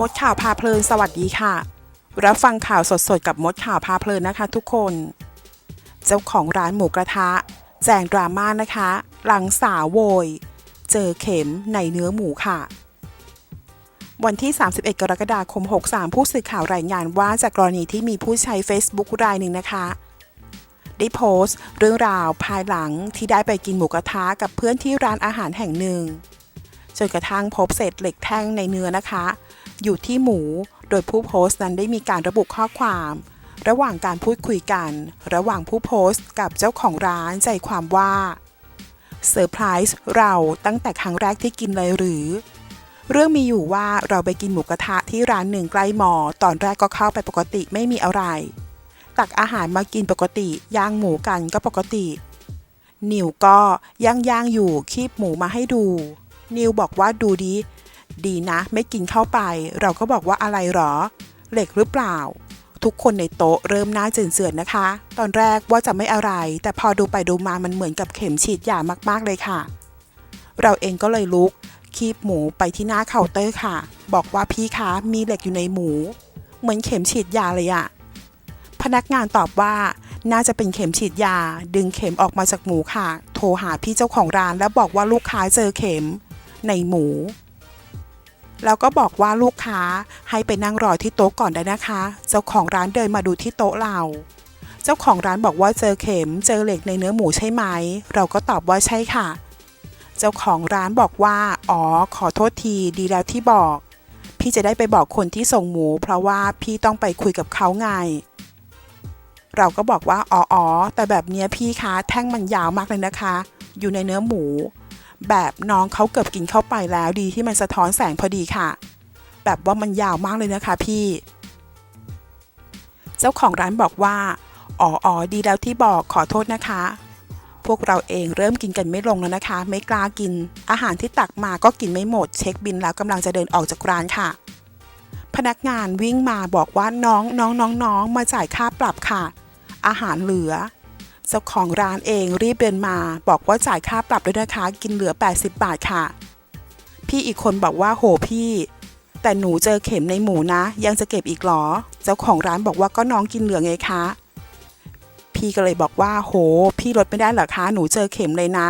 มดข่าวพาเพลินสวัสดีค่ะ รับฟังข่าวสดๆ กับมดข่าวพาเพลินนะคะทุกคน เจ้าของร้านหมูกระทะ แจงดราม่านะคะ หลังสาวโวย เจอเข็มในเนื้อหมูค่ะ วันที่ 31 กรกฎาคม 63 ผู้สื่อข่าวรายงานว่าจากกรณีที่มีผู้ใช้ Facebook รายหนึ่งนะคะ ได้โพสต์ เรื่องราวภายหลังที่ได้ไปกินหมูกระทะกับเพื่อนที่ร้านอาหารแห่งหนึ่งจนกระทั่งพบเศษเหล็กแท่งในเนื้อนะคะ อยู่ที่หมู โดยผู้โพสต์นั้นได้มีการระบุข้อความ ระหว่างการพูดคุยกัน ระหว่างผู้โพสต์กับเจ้าของร้านใจความว่าเซอร์ไพรส์เราตั้งแต่ครั้งแรกที่กินเลยหรือ เรื่องมีอยู่ว่าเราไปกินหมูกระทะที่ร้านหนึ่งใกล้มอ ตอนแรกก็เข้าไปปกติไม่มีอะไร ตักอาหารมากินปกติย่างหมูกันก็ปกติ นิวก็ย่างย่างอยู่คีบหมูมาให้ดู นิวบอกว่าดูดี ดีนะ ไม่กินเข้าไป เราก็บอกว่าอะไรหรอ เหล็กหรือเปล่า ทุกคนในโต๊ะเริ่มหน้าเจือนเสือนนะคะ ตอนแรกว่าจะไม่อะไร แต่พอดูไปดูมามันเหมือนกับเข็มฉีดยามากๆเลยค่ะ เราเองก็เลยลุก คีบหมูไปที่หน้าเคาน์เตอร์ค่ะ บอกว่าพี่คะมีเหล็กอยู่ในหมู เหมือนเข็มฉีดยาเลยอะพนักงานตอบว่าน่าจะเป็นเข็มฉีดยา ดึงเข็มออกมาจากหมูค่ะ โทรหาพี่เจ้าของร้านแล้วบอกว่าลูกค้าเจอเข็ม ในหมู แล้วก็บอกว่าลูกค้าให้ไปนั่งรอที่โต๊ะก่อนได้นะคะ เจ้าของร้านเดินมาดูที่โต๊ะเรา เจ้าของร้านบอกว่าเจอเข็มเจอเหล็กในเนื้อหมูใช่ไหม เราก็ตอบว่าใช่ค่ะ เจ้าของร้านบอกว่า อ๋อ ขอโทษทีดีแล้วที่บอก พี่จะได้ไปบอกคนที่ส่งหมู เพราะว่าพี่ต้องไปคุยกับเขาไง เราก็บอกว่าอ๋อออแต่แบบเนี้ยพี่คะแท่งมันยาวมากเลยนะคะ อยู่ในเนื้อหมู แบบน้องเขาเกือบกินเข้าไปแล้วดีที่มันสะท้อนแสงพอดีค่ะ แบบว่ามันยาวมากเลยนะคะพี่ เจ้าของร้านบอกว่า อ๋อออดีแล้วที่บอกขอโทษนะคะ พวกเราเองเริ่มกินกันไม่ลงแล้วนะคะ ไม่กล้ากิน อาหารที่ตักมาก็กินไม่หมด เช็คบินแล้วกำลังจะเดินออกจากร้านค่ะ พนักงานวิ่งมาบอกว่าน้องน้องน้องน้องมาจ่ายค่าปรับค่ะ อาหารเหลือ เจ้าของร้านเองรีบเดินมา บอกว่าจ่ายค่าปรับด้วยนะคะ กินเหลือ 80 บาทค่ะ พี่อีกคนบอกว่าโหพี่ แต่หนูเจอเข็มในหมูนะ ยังจะเก็บอีกเหรอ เจ้าของร้านบอกว่าก็น้องกินเหลือไงคะ พี่ก็เลยบอกว่าโห พี่ลดไม่ได้เหรอคะหนูเจอเข็มเลยนะ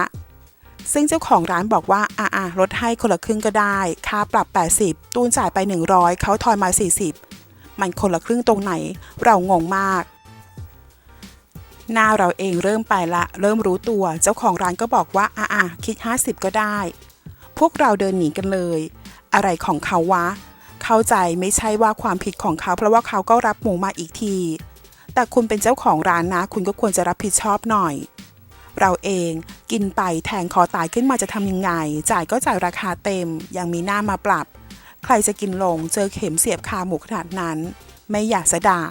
ซึ่งเจ้าของร้านบอกว่าอะอะลดให้คนละครึ่งก็ได้ ค่าปรับ 80 ตูนจ่ายไป 100เขาทอนมา 40 มันคนละครึ่งตรงไหน เรางงมาก หน้าเราเองเริ่มไปละ เริ่มรู้ตัว เจ้าของร้านก็บอกว่าอะอะคิด 50 ก็ได้ พวกเราเดินหนีกันเลย อะไรของเขาวะ เข้าใจไม่ใช่ว่าความผิดของเขา เพราะว่าเขาก็รับหมูมาอีกที แต่คุณเป็นเจ้าของร้านนะ คุณก็ควรจะรับผิดชอบหน่อย เราเองกินไปแทงคอตายขึ้นมาจะทำยังไง จ่ายก็จ่ายราคาเต็ม ยังมีหน้ามาปรับ ใครจะกินลงเจอเข็มเสียบคาหมูขนาดนั้น ไม่อยากจะด่า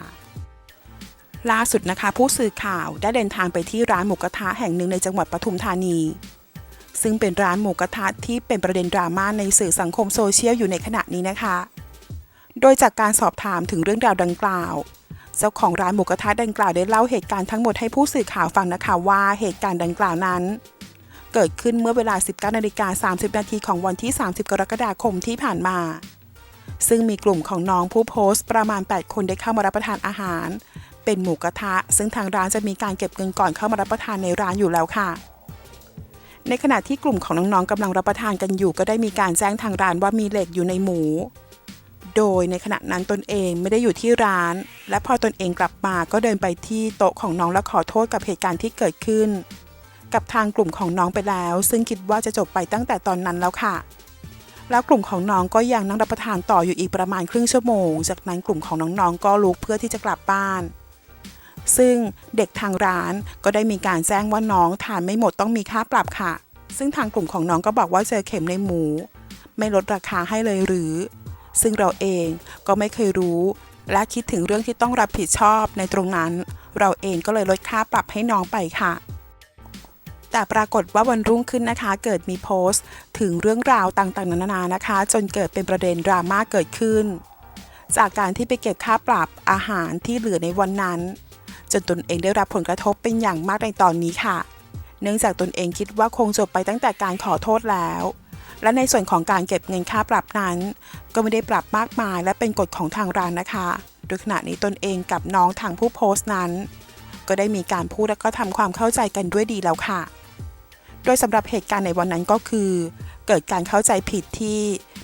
ล่าสุดนะคะ ผู้สื่อข่าวได้เดินทางไปที่ร้านหมูกระทะแห่งหนึ่งในจังหวัดปทุมธานี ซึ่งเป็นร้านหมูกระทะที่เป็นประเด็นดราม่าในสื่อสังคมโซเชียลอยู่ในขณะนี้นะคะ โดยจากการสอบถามถึงเรื่องราวดังกล่าว เจ้าของร้านหมูกระทะดังกล่าวได้เล่าเหตุการณ์ทั้งหมดให้ผู้สื่อข่าวฟังนะคะว่าเหตุการณ์ดังกล่าวนั้น เกิดขึ้นเมื่อเวลา 19นาฬิกา30 นาทีของวันที่ 30 กรกฎาคมที่ผ่านมาซึ่งมีกลุ่มของน้องผู้โพสต์ประมาณ 8 คนได้เข้ามารับประทานอาหาร เป็นหมูกระทะ ซึ่งทางร้านจะมีการเก็บเงินก่อนเข้ามารับประทานในร้านอยู่แล้วค่ะ ในขณะที่กลุ่มของน้องๆกำลังรับประทานกันอยู่ ก็ได้มีการแจ้งทางร้านว่ามีเหล็กอยู่ในหมู โดยในขณะนั้นตนเองไม่ได้อยู่ที่ร้าน และพอตนเองกลับมาก็เดินไปที่โต๊ะของน้องและขอโทษกับเหตุการณ์ที่เกิดขึ้น กับทางกลุ่มของน้องไปแล้ว ซึ่งคิดว่าจะจบไปตั้งแต่ตอนนั้นแล้วค่ะแล้วกลุ่มของน้องก็ยังนั่งรับประทานต่ออยู่อีกประมาณครึ่งชั่วโมง จากนั้นกลุ่มของน้องๆก็ลุกเพื่อที่จะกลับบ้าน ซึ่งเด็กทางร้านก็ได้มีการแจ้งว่าน้องทานไม่หมดต้องมีค่าปรับค่ะ ซึ่งทางกลุ่มของน้องก็บอกว่าเจอเข็มในหมู ไม่ลดราคาให้เลยหรือ ซึ่งเราเองก็ไม่เคยรู้ และคิดถึงเรื่องที่ต้องรับผิดชอบในตรงนั้น เราเองก็เลยลดค่าปรับให้น้องไปค่ะแต่ปรากฏว่าวันรุ่งขึ้นนะคะ เกิดมีโพสต์ ถึงเรื่องราวต่างๆนานานะคะ จนเกิดเป็นประเด็นดราม่าเกิดขึ้น จากการที่ไปเก็บค่าปรับอาหารที่เหลือในวันนั้น นตนเองได้รับผลกระทบเป็นอย่างมากในตอนนี้ค่ะ เนื่องจากตนเองคิดว่าคงจบไปตั้งแต่การขอโทษแล้ว และในส่วนของการเก็บเงินค่าปรับนั้น ก็ไม่ได้ปรับมากมายและเป็นกฎของทางร้านนะคะ โดยขณะนี้ตนเองกับน้องทางผู้โพสต์นั้น ก็ได้มีการพูดและก็ทำความเข้าใจกันด้วยดีแล้วค่ะ โดยสำหรับเหตุการณ์ในวันนั้นก็คือ เกิดการเข้าใจผิดที่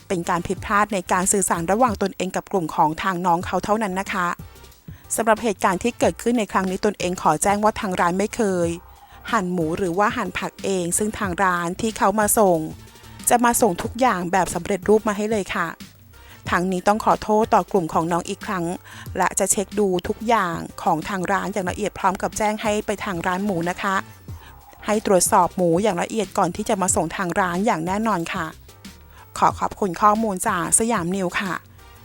เป็นการผิดพลาดในการสื่อสารระหว่างตนเองกับกลุ่มของทางน้องเขาเท่านั้นนะคะ สำหรับเหตุการณ์ที่เกิดขึ้นในครั้งนี้ตนเองขอแจ้งว่าทางร้านไม่เคย หั่นหมูหรือว่าหั่นผักเอง ซึ่งทางร้านที่เขามาส่ง จะมาส่งทุกอย่างแบบสำเร็จรูปมาให้เลยค่ะทางนี้ต้องขอโทษต่อกลุ่มของน้องอีกครั้ง และจะเช็คดูทุกอย่างของทางร้านอย่างละเอียดพร้อมกับแจ้งให้ไปทางร้านหมูนะคะ ให้ตรวจสอบหมูอย่างละเอียดก่อนที่จะมาส่งทางร้านอย่างแน่นอนค่ะ ขอขอบคุณข้อมูลจากสยามนิวค่ะ